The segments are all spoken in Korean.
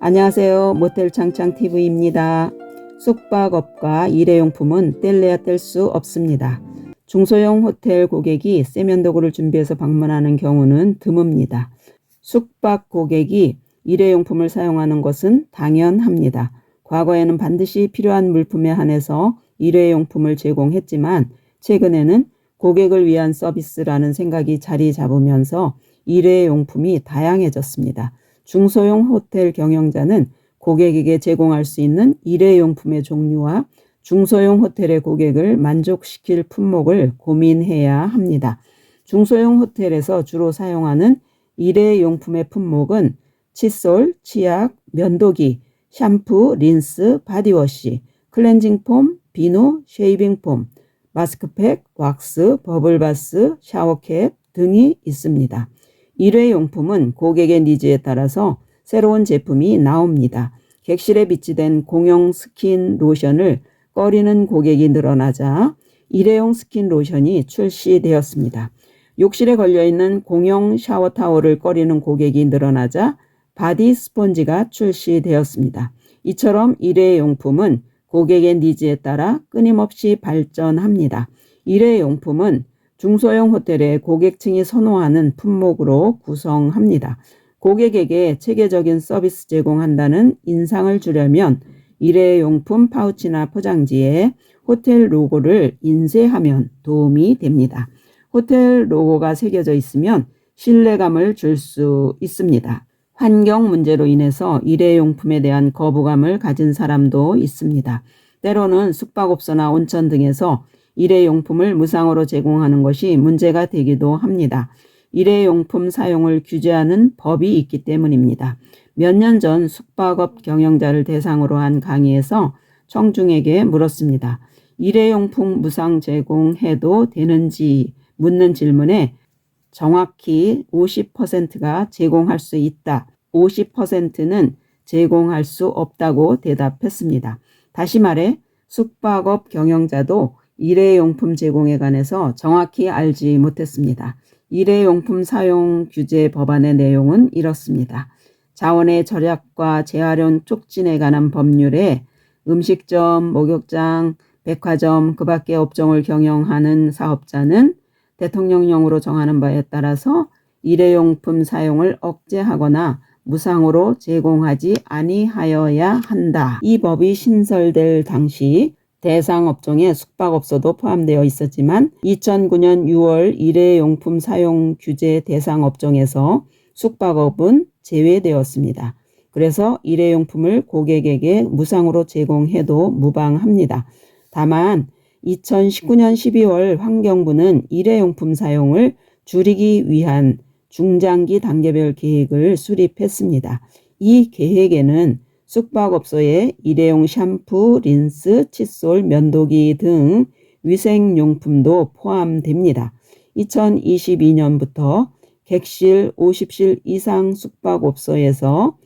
안녕하세요. 모텔 창창 TV입니다. 숙박업과 일회용품은 뗄래야 뗄 수 없습니다. 중소형 호텔 고객이 세면도구를 준비해서 방문하는 경우는 드뭅니다. 숙박 고객이 일회용품을 사용하는 것은 당연합니다. 과거에는 반드시 필요한 물품에 한해서 일회용품을 제공했지만 최근에는 고객을 위한 서비스라는 생각이 자리 잡으면서 일회용품이 다양해졌습니다. 중소형 호텔 경영자는 고객에게 제공할 수 있는 일회용품의 종류와 중소형 호텔의 고객을 만족시킬 품목을 고민해야 합니다. 중소형 호텔에서 주로 사용하는 일회용품의 품목은 칫솔, 치약, 면도기, 샴푸, 린스, 바디워시, 클렌징 폼, 비누, 쉐이빙 폼, 마스크팩, 왁스, 버블바스, 샤워캡 등이 있습니다. 일회용품은 고객의 니즈에 따라서 새로운 제품이 나옵니다. 객실에 비치된 공용 스킨 로션을 꺼리는 고객이 늘어나자 일회용 스킨 로션이 출시되었습니다. 욕실에 걸려있는 공용 샤워 타월을 꺼리는 고객이 늘어나자 바디 스폰지가 출시되었습니다. 이처럼 일회용품은 고객의 니즈에 따라 끊임없이 발전합니다. 일회용품은 중소형 호텔의 고객층이 선호하는 품목으로 구성합니다. 고객에게 체계적인 서비스 제공한다는 인상을 주려면 일회용품 파우치나 포장지에 호텔 로고를 인쇄하면 도움이 됩니다. 호텔 로고가 새겨져 있으면 신뢰감을 줄 수 있습니다. 환경 문제로 인해서 일회용품에 대한 거부감을 가진 사람도 있습니다. 때로는 숙박업소나 온천 등에서 일회용품을 무상으로 제공하는 것이 문제가 되기도 합니다. 일회용품 사용을 규제하는 법이 있기 때문입니다. 몇 년 전 숙박업 경영자를 대상으로 한 강의에서 청중에게 물었습니다. 일회용품 무상 제공해도 되는지 묻는 질문에 정확히 50%가 제공할 수 있다. 50%는 제공할 수 없다고 대답했습니다. 다시 말해 숙박업 경영자도 일회용품 제공에 관해서 정확히 알지 못했습니다. 일회용품 사용 규제 법안의 내용은 이렇습니다. 자원의 절약과 재활용 촉진에 관한 법률에 음식점, 목욕장, 백화점, 그 밖의 업종을 경영하는 사업자는 대통령령으로 정하는 바에 따라서 일회용품 사용을 억제하거나 무상으로 제공하지 아니하여야 한다. 이 법이 신설될 당시 대상 업종에 숙박업소도 포함되어 있었지만 2009년 6월 일회용품 사용 규제 대상 업종에서 숙박업은 제외되었습니다. 그래서 일회용품을 고객에게 무상으로 제공해도 무방합니다. 다만 2019년 12월 환경부는 일회용품 사용을 줄이기 위한 중장기 단계별 계획을 수립했습니다. 이 계획에는 숙박업소에 일회용 샴푸, 린스, 칫솔, 면도기 등 위생용품도 포함됩니다. 2022년부터 객실 50실 이상 숙박업소에서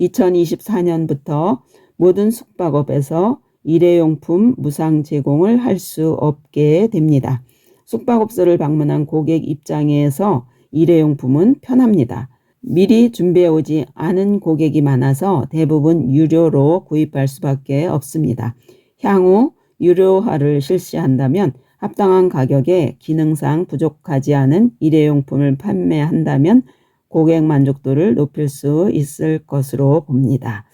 2024년부터 모든 숙박업에서 일회용품 무상 제공을 할 수 없게 됩니다. 숙박업소를 방문한 고객 입장에서 일회용품은 편합니다. 미리 준비해 오지 않은 고객이 많아서 대부분 유료로 구입할 수밖에 없습니다. 향후 유료화를 실시한다면 합당한 가격에 기능상 부족하지 않은 일회용품을 판매한다면 고객 만족도를 높일 수 있을 것으로 봅니다.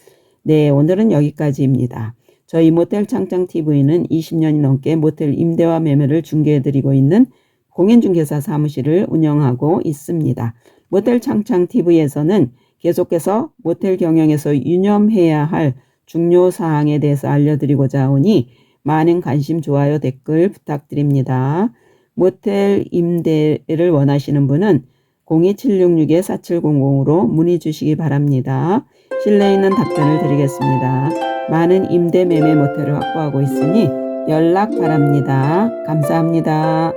네, 오늘은 여기까지입니다. 저희 모텔 창창 TV는 20년이 넘게 모텔 임대와 매매를 중개해드리고 있는 공인중개사 사무실을 운영하고 있습니다. 모텔 창창 TV에서는 계속해서 모텔 경영에서 유념해야 할 중요 사항에 대해서 알려드리고자 하오니 많은 관심, 좋아요, 댓글 부탁드립니다. 모텔 임대를 원하시는 분은 02766-4700으로 문의 주시기 바랍니다. 실내 있는 답변을 드리겠습니다. 많은 임대 매매 모텔을 확보하고 있으니 연락 바랍니다. 감사합니다.